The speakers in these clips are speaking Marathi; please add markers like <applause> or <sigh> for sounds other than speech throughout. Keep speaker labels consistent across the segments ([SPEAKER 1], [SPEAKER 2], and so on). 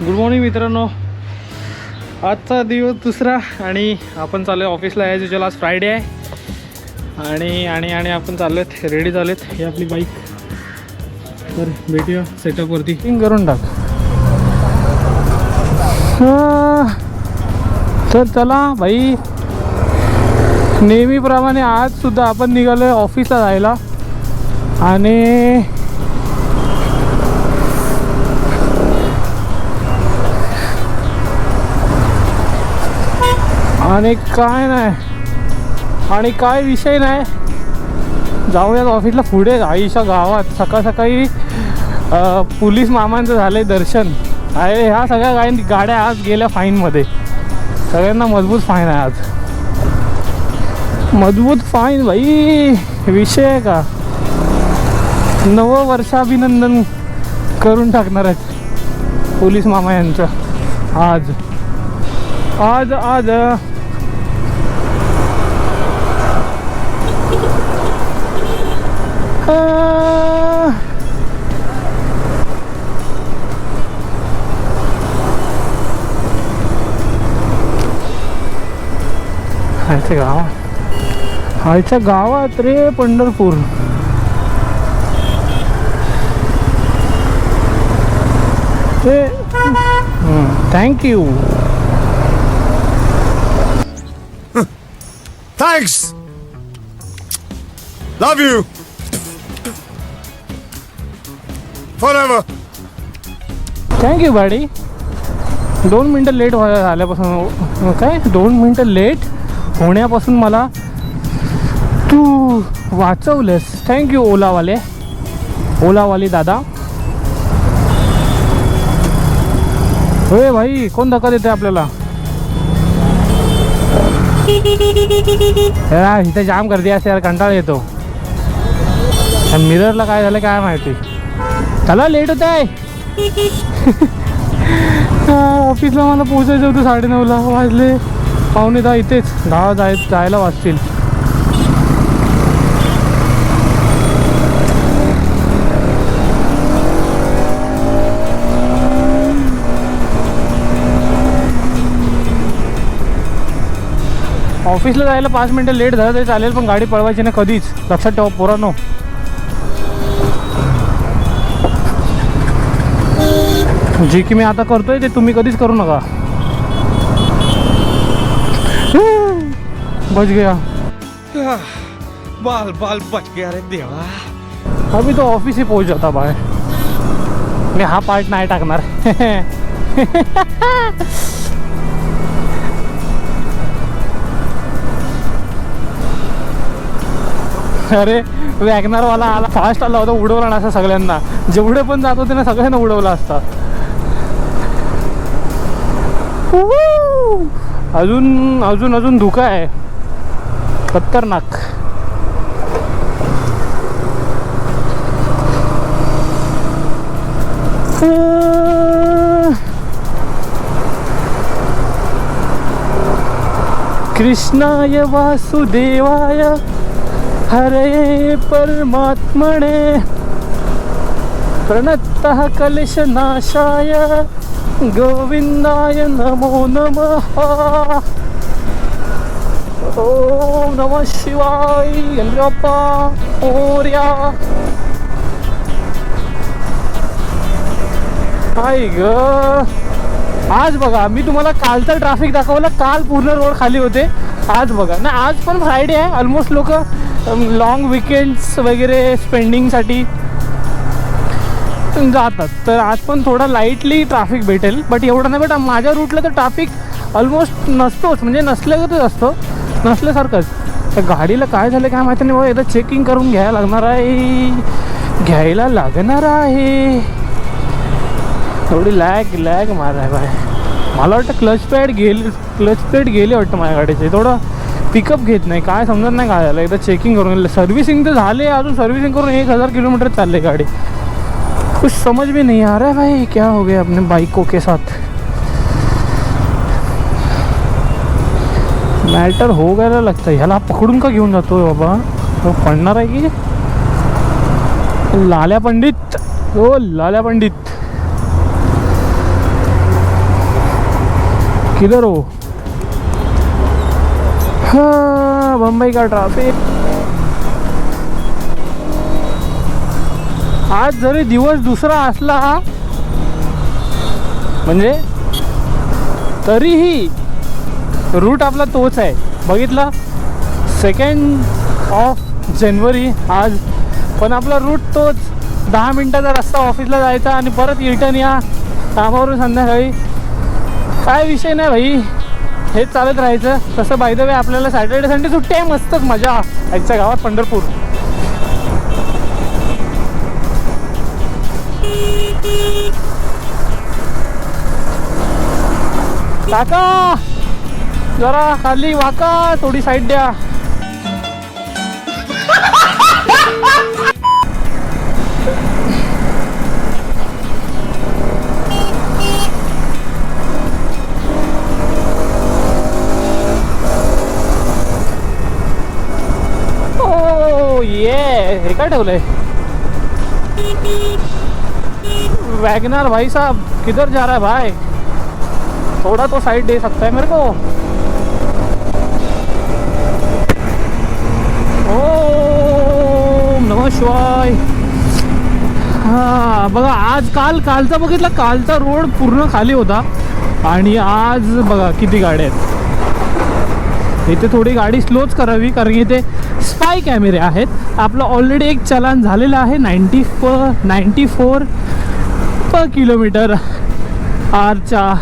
[SPEAKER 1] गुड मॉर्निंग मित्रांनो. आजचा दिवस दुसरा आणि आपण चाललो आहे ऑफिसला यायचं युजल आज फ्रायडे आहे. आणि आणि आणि आपण चाललो आहेत रेडी झालेत ही आपली बाईक तर भेटूया सेटअपवरती किंग करून टाक. तर चला भाई. नेहमीप्रमाणे आज सुद्धा आपण निघालो आहे ऑफिसला जायला. आणि आणि काय नाही. आणि काय विषय नाही. जाऊयात ऑफिसला पुढे आईच्या गावात. सकाळ सकाळी पोलीस मामांचं आहे दर्शन. अरे ह्या सगळ्या गाय गाड्या आज गेल्या फाईनमध्ये सगळ्यांना मजबूत फाईन आहे आज. मजबूत फाईन भाई विषय आहे का? नवं वर्षाभिनंदन करून टाकणार आहेत पोलीस मामा यांचं. आज. आज आज. आयच्या गावात आयच्या गावात रे पंढरपूर. ते thank you
[SPEAKER 2] thanks love you Forever.
[SPEAKER 1] Thank you भाडी दोन मिनटं लेट व्हायला हो- झाल्यापासून हो, काय? दोन मिनटं लेट होण्यापासून मला तू वाचवलंस. थँक्यू ओलावाले. ओलावाले दादा. होय भाई कोण धक्का देते आपल्याला? इथे जाम गर्दी असते यार कंटाळा येतो. मिररला काय झालं काय माहिती? चला लेट होत आहे. <laughs> ऑफिसला मला पोचायचं होतं साडेनऊला. वाजले पाहुणे दहा इथेच. दहा जाय जायला वाजतील ऑफिसला जायला पाच मिनटं लेट झालं तरी चालेल पण गाडी पळवायची ना कधीच. लक्षात ठेवा पोरांनो. जे की मी आता करतोय ते तुम्ही कधीच करू नका. बच गया.
[SPEAKER 3] बाल बाल बच गया रे देवा.
[SPEAKER 1] अभी तो ऑफिस ही पोहोच जाता बाय मी हा पार्ट नाही टाकणार. अरे वॅगनारवाला आला. फास्ट आला होता उडवला नसा सगळ्यांना. जेवढे पण जात होते ना सगळ्यांना उडवला असता. उहू. अजून अजून अजून धुका आहे. खतरनाक. कृष्णाय वासुदेवाय हरे परमात्मने प्रणतः कलशनाशाय गोविंदाय नमो नमः ओम नमः शिवाय गणपा ओर्या हाय ग आज बघा मी तुम्हाला कालचं ट्रॅफिक दाखवलं. काल पूर्ण रोड खाली होते. आज बघा. ना आज पण फ्रायडे आहे. ऑलमोस्ट लोक लॉंग विकेंड्स वगैरे स्पेंडिंगसाठी जातात. तर आज पण थोडा लाईटली ट्रॅफिक भेटेल. बट एवढं नाही बट माझ्या रूटला तर ट्रॅफिक ऑलमोस्ट नसतोच. म्हणजे नसल्यागतच असतो. नसल्यासारखंच. त्या गाडीला काय झालं काय माहिती नाही बाबा. एकदा चेकिंग करून घ्यायला लागणार आहे. घ्यायला लागणार आहे. थोडी लॅग लॅग मार आहे बाय मला वाटतं क्लच पॅड गेले क्लच पॅड गेले वाटतं माझ्या गाडीचे. थोडं पिकअप घेत नाही. काय समजत नाही काय झालं. एकदा चेकिंग करून सर्व्हिसिंग तर झाले. अजून सर्व्हिसिंग करून एक हजार किलोमीटर चालले गाडी. कुछ समझ में नहीं आ रहा है भाई, क्या हो गया अपने बाइकों के साथ? मॅटर हो गया लगता है। ह्याला पकडून का घेऊन जातोय बाबा? पडणार आहे की लाल्या पंडित हो लाल्या पंडित। किधर हो? हाँ बम्बई का ट्रॅफिक। आज जरी दिवस दुसरा असला म्हणजे तरीही रूट आपला तोच आहे. बघितला? सेकंड ऑफ जानेवारी आज. पण आपला रूट तोच. दहा मिनटाचा रस्ता ऑफिसला जायचा आणि परत रिटर्न या कामावरून संध्याकाळी. काय विषय नाही भाई. हेच चालत राहायचं. तसं बाय द वे आपल्याला सॅटर्डे संडे सुट्टी आहे. मस्तच मजा. आजच्या गावात पंढरपूर. काका जरा खाली वाका थोडी साईड द्या. हो, हो, हो, ओ ये हे काय ठेवलंय? वैगनार भाई साहब किधर जा रहा है भाई? थोड़ा तो साइड दे सकता है मेरे को। ओम नमः शिवाय। हा बघा आज काल कालचा बघितला कालचा रोड पूर्ण खाली होता. आणि आज बघा किती गाड्या आहेत. इथे थोडी गाडी स्लोच करावी कारण की इथे स्पाय कॅमेरे आहेत. आपलं ऑलरेडी एक चलान झालेलं आहे नाईन्टी फ नाईन्टी फोर किलोमीटर आरच्या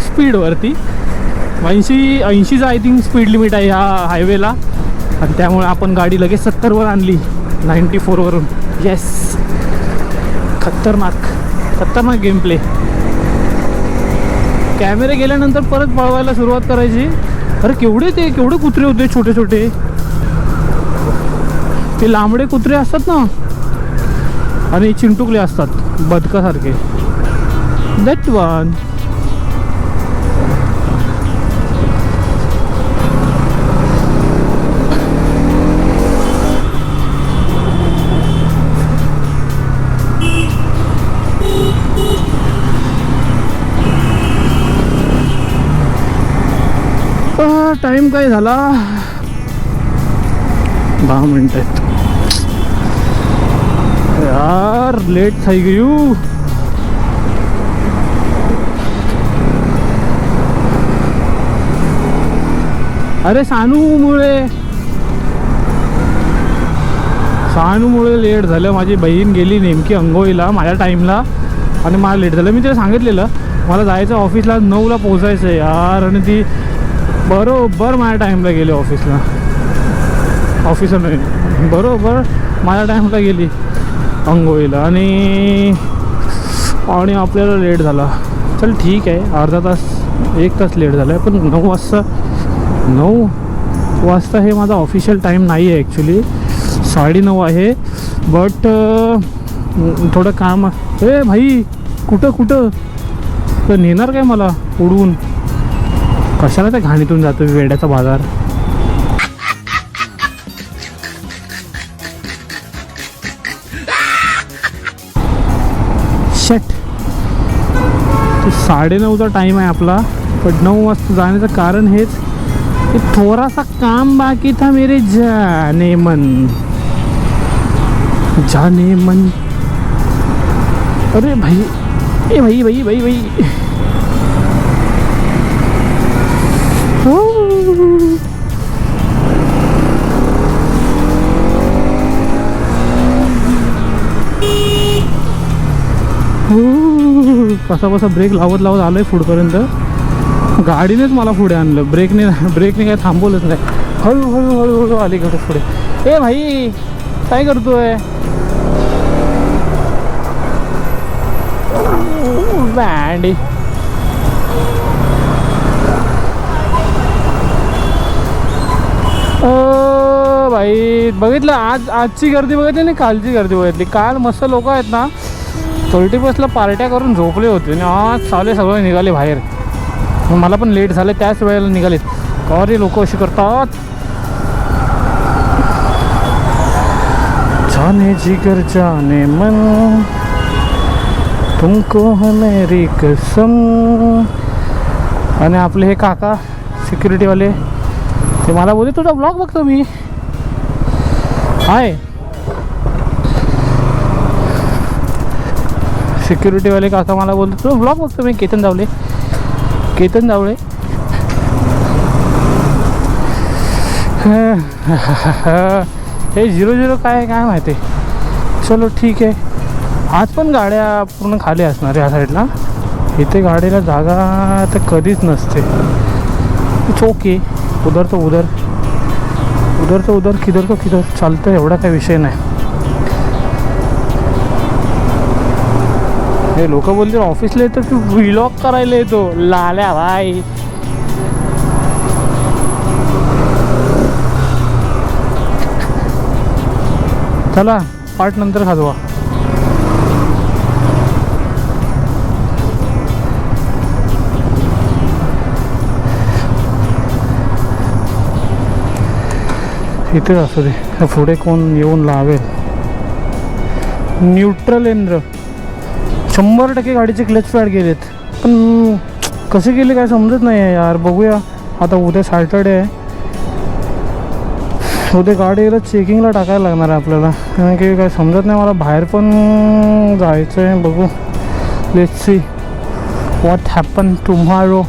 [SPEAKER 1] स्पीडवरती. ऐंशी ऐंशीचं आय थिंक स्पीड लिमिट आहे ह्या हायवेला. आणि त्यामुळे आपण गाडी लगेच सत्तरवर आणली नाईन्टी फोरवरून. येस खतरनाक खतरनाक गेम प्ले कॅमेरे गेल्यानंतर परत पळवायला सुरुवात करायची. अरे केवढे ते केवढे कुत्रे होते छोटे छोटे. ते लांबडे कुत्रे असतात ना? आणि चिंटुकले असतात बदकासारखे. that one. टाइम काय झाला? दहा मिनिट आहेत. यार लेट थाई गयू अरे सानूमुळे. सानूमुळे लेट झालं. माझी बहीण गेली नेमकी अंघोळीला माझ्या टाईमला आणि मला लेट झालं. मी तिला सांगितलेलं मला जायचं ऑफिसला नऊला पोचायचं आहे यार. आणि ती बरोबर माझ्या टाईमला गेली ऑफिसला ऑफिसला नाही. बरोबर माझ्या टाईमला गेली अंघोळीला. आणि आणि आपल्याला लेट झाला. चल ठीक आहे. अर्धा तास एक तास लेट झाला आहे पण नऊ वाजता नऊ वाजता हे माझा ऑफिशियल टाईम नाही आहे ॲक्च्युली साडेनऊ आहे. बट थोडं काम ए भाई कुठं कुठं? तर नेणार काय मला? उडवून? कशाला त्या घाणीतून जातो वेड्याचा बाजार? शट साडेनऊचा टाईम आहे आपला. पण नऊ वाजता जाण्याचं कारण हेच थोड़ा सा काम बाकी था मेरे जाने मन। जाने मन। अरे भाई, ए भाई भाई भाई भाई. कसा बसा ब्रेक लावत लावत आलोय पुढपर्यंत. गाडीनेच मला पुढे आणलं. ब्रेकने ब्रेकने काय थांबवलंच नाही. हळू हळू हळू हळू पुढे. ए भाई काय करतोय? बँडी भाई बघितलं? आज आजची गर्दी बघितली आणि कालची गर्दी बघितली? काल मस्त लोक आहेत ना थर्टी बसला पार्ट्या करून झोपले होते. आणि आज चाले सगळे निघाले बाहेर. मला पण लेट झालं त्याच वेळेला निघालेत. अरे लोक अशी करतात. जाने जिगर जाने मन. तुमको है मेरी कसम. आणि आपले हे काका सिक्युरिटीवाले ते मला बोलले तुझा ब्लॉग बघतो मी. आहे सिक्युरिटीवाले काका मला बोलतो तुझा ब्लॉग बघतो मी केतन जावले केतन जावळे? हे झिरो झिरो काय काय माहिती? चलो ठीक आहे. आज पण गाड्या पूर्ण खाली असणार या साईडला. इथे गाडीला जागा तर कधीच नसते. इट्स ओके उधर तो उधर. उधर तो उधर किधर तो किधर. चालतं एवढा काही विषय नाही. हे लोक बोलते ऑफिसला येतो की व्हिलॉग करायला येतो? लाल्या भाई. चला पार्ट नंतर खाजवा. इथेच असू दे. पुढे कोण येऊन लावेल. न्यूट्रल इंद्र शंभर टक्के गाडीचे क्लच पॅड गेलेत. पण कसे गेले काय समजत नाही आहे यार. बघूया. आता उद्या सॅटर्डे आहे. उद्या गाडीला चेकिंगला टाकायला लागणार आहे आपल्याला. कारण की काय समजत नाही मला. बाहेर पण जायचं आहे बघू. Let's see what happen tomorrow